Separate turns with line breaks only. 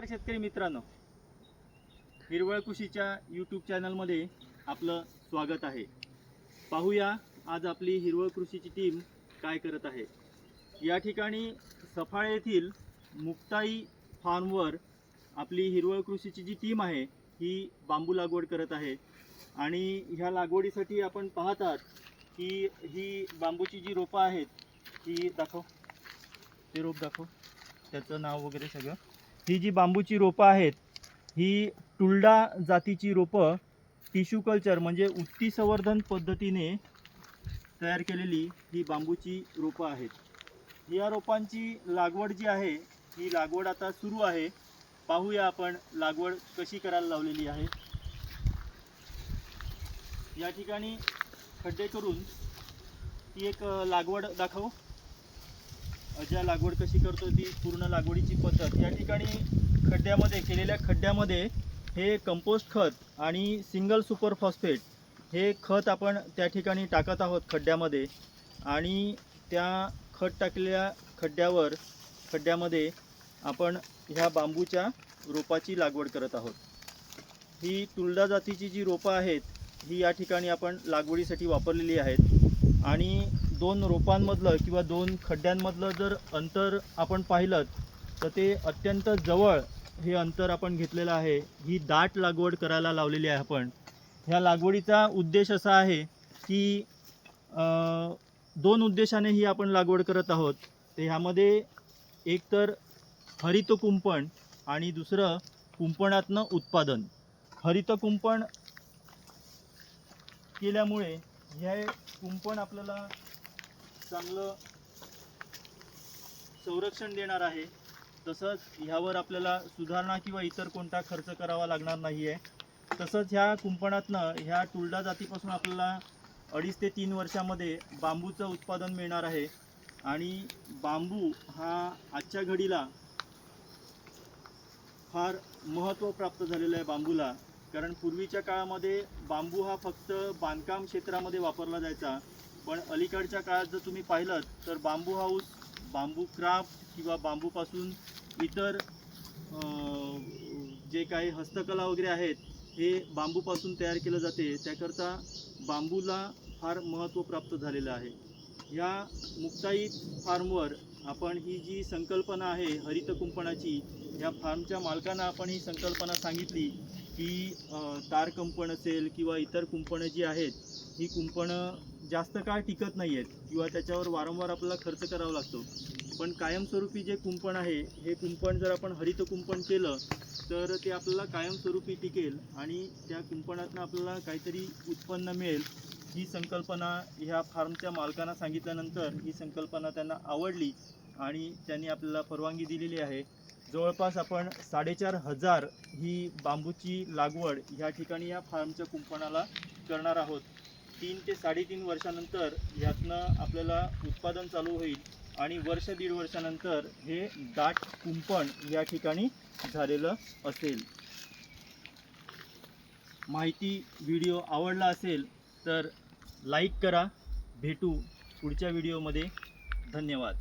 नमस्कार शेतकरी मित्रांनो. हिरवळ कृषीच्या यूट्यूब चॅनलमध्ये आपलं स्वागत आहे. पाहूया आज आपली हिरवळ कृषीची टीम काय करत आहे. या ठिकाणी सफाळे येथील मुक्ताई फार्मवर आपली हिरवळ कृषीची जी टीम आहे ही बांबू लागवड करत आहे. आणि ह्या लागवडीसाठी आपण पाहत की ही बांबूची जी रोपं आहेत ती दाखव. ते रोप दाखव. त्याचं नाव वगैरे सगळं. ही जी बांबूची रोपं आहेत ही टुलडा जातीची रोपं टिश्यू कल्चर म्हणजे उत्ती संवर्धन पद्धतीने तयार केलेली ही बांबूची रोपं आहेत. या रोपांची लागवड जी आहे ही लागवड आता सुरू आहे. पाहूया आपण लागवड कशी करायला लावलेली आहे. या ठिकाणी खड्डे करून ती एक लागवड दाखव. ज्या लागवड कशी करतो ती पूर्ण लागवडीची पद्धत. या ठिकाणी खड्ड्यामध्ये केलेल्या खड्ड्यामध्ये हे कंपोस्ट खत आणि सिंगल सुपर फॉस्फेट हे खत आपण त्या ठिकाणी टाकत आहोत खड्ड्यामध्ये. आणि त्या खत टाकलेल्या खड्ड्यावर खड्ड्यामध्ये आपण ह्या बांबूच्या रोपाची लागवड करत आहोत. ही तुलडा जातीची जी रोपं आहेत ही या ठिकाणी आपण लागवडीसाठी वापरलेली आहेत. आणि दोन रोपांमधलं किंवा दोन खड्ड्यांमधलं जर अंतर आपण पाहिलं तर ते अत्यंत जवळ हे अंतर आपण घेतलेलं आहे. ही दाट लागवड करायला लावलेली आहे आपण. ह्या लागवडीचा उद्देश असा आहे की दोन उद्देशाने ही आपण लागवड करत आहोत. ते ह्यामध्ये एकतर हरित कुंपण आणि दुसरं कुंपणातनं उत्पादन. हरित कुंपण केल्यामुळे हे कुंपण आपल्याला चांगलं संरक्षण देणार आहे. तसंच ह्यावर आपल्याला सुधारणा किंवा इतर कोणता खर्च करावा लागणार नाही आहे तसंच ह्या कुंपणातनं ह्या टुलडा जातीपासून आपल्याला अडीच ते तीन वर्षामध्ये बांबूचं उत्पादन मिळणार आहे. आणि बांबू हा आजच्या घडीला फार महत्त्व प्राप्त झालेलं आहे बांबूला. कारण पूर्वीच्या काळामध्ये बांबू हा फक्त बांधकाम क्षेत्रामध्ये वापरला जायचा. पण अलीकडच्या काळात जर तुम्ही पाहिलं तर बांबू हाऊस बांबू क्राफ्ट किंवा बांबूपासून इतर जे काही हस्तकला वगैरे आहेत हे बांबूपासून तयार केलं जाते. त्याकरता बांबूला फार महत्त्व प्राप्त झालेलं आहे. या मुक्ताई फार्मवर आपण ही जी संकल्पना आहे हरित कुंपणाची या फार्मच्या मालकांना आपण ही संकल्पना सांगितली की तार कुंपण असेल किंवा इतर कुंपणं जी आहेत ही कुंपणं जास्त काळ टिकत नाही आहेत किंवा त्याच्यावर वारंवार आपल्याला खर्च करावा लागतो. पण कायमस्वरूपी जे कुंपण आहे हे कुंपण जर आपण हरित कुंपण केलं तर ते आपल्याला कायमस्वरूपी टिकेल आणि त्या कुंपणातनं आपल्याला काहीतरी उत्पन्न मिळेल. ही संकल्पना ह्या फार्मच्या मालकांना सांगितल्यानंतर ही संकल्पना त्यांना आवडली आणि त्यांनी आपल्याला परवानगी दिलेली आहे. जवळपास आपण साडेचार हजार ही बांबूची लागवड ह्या ठिकाणी या फार्मच्या कुंपणाला करणार आहोत. तीन ते साडेतीन वर्षानंतर यातनं आपल्याला उत्पादन चालू होईल आणि वर्ष दीड वर्षानंतर हे दाट कुंपण या ठिकाणी झालेलं असेल. माहिती व्हिडिओ आवडला असेल तर लाईक करा. भेटू पुढच्या व्हिडिओमध्ये. धन्यवाद.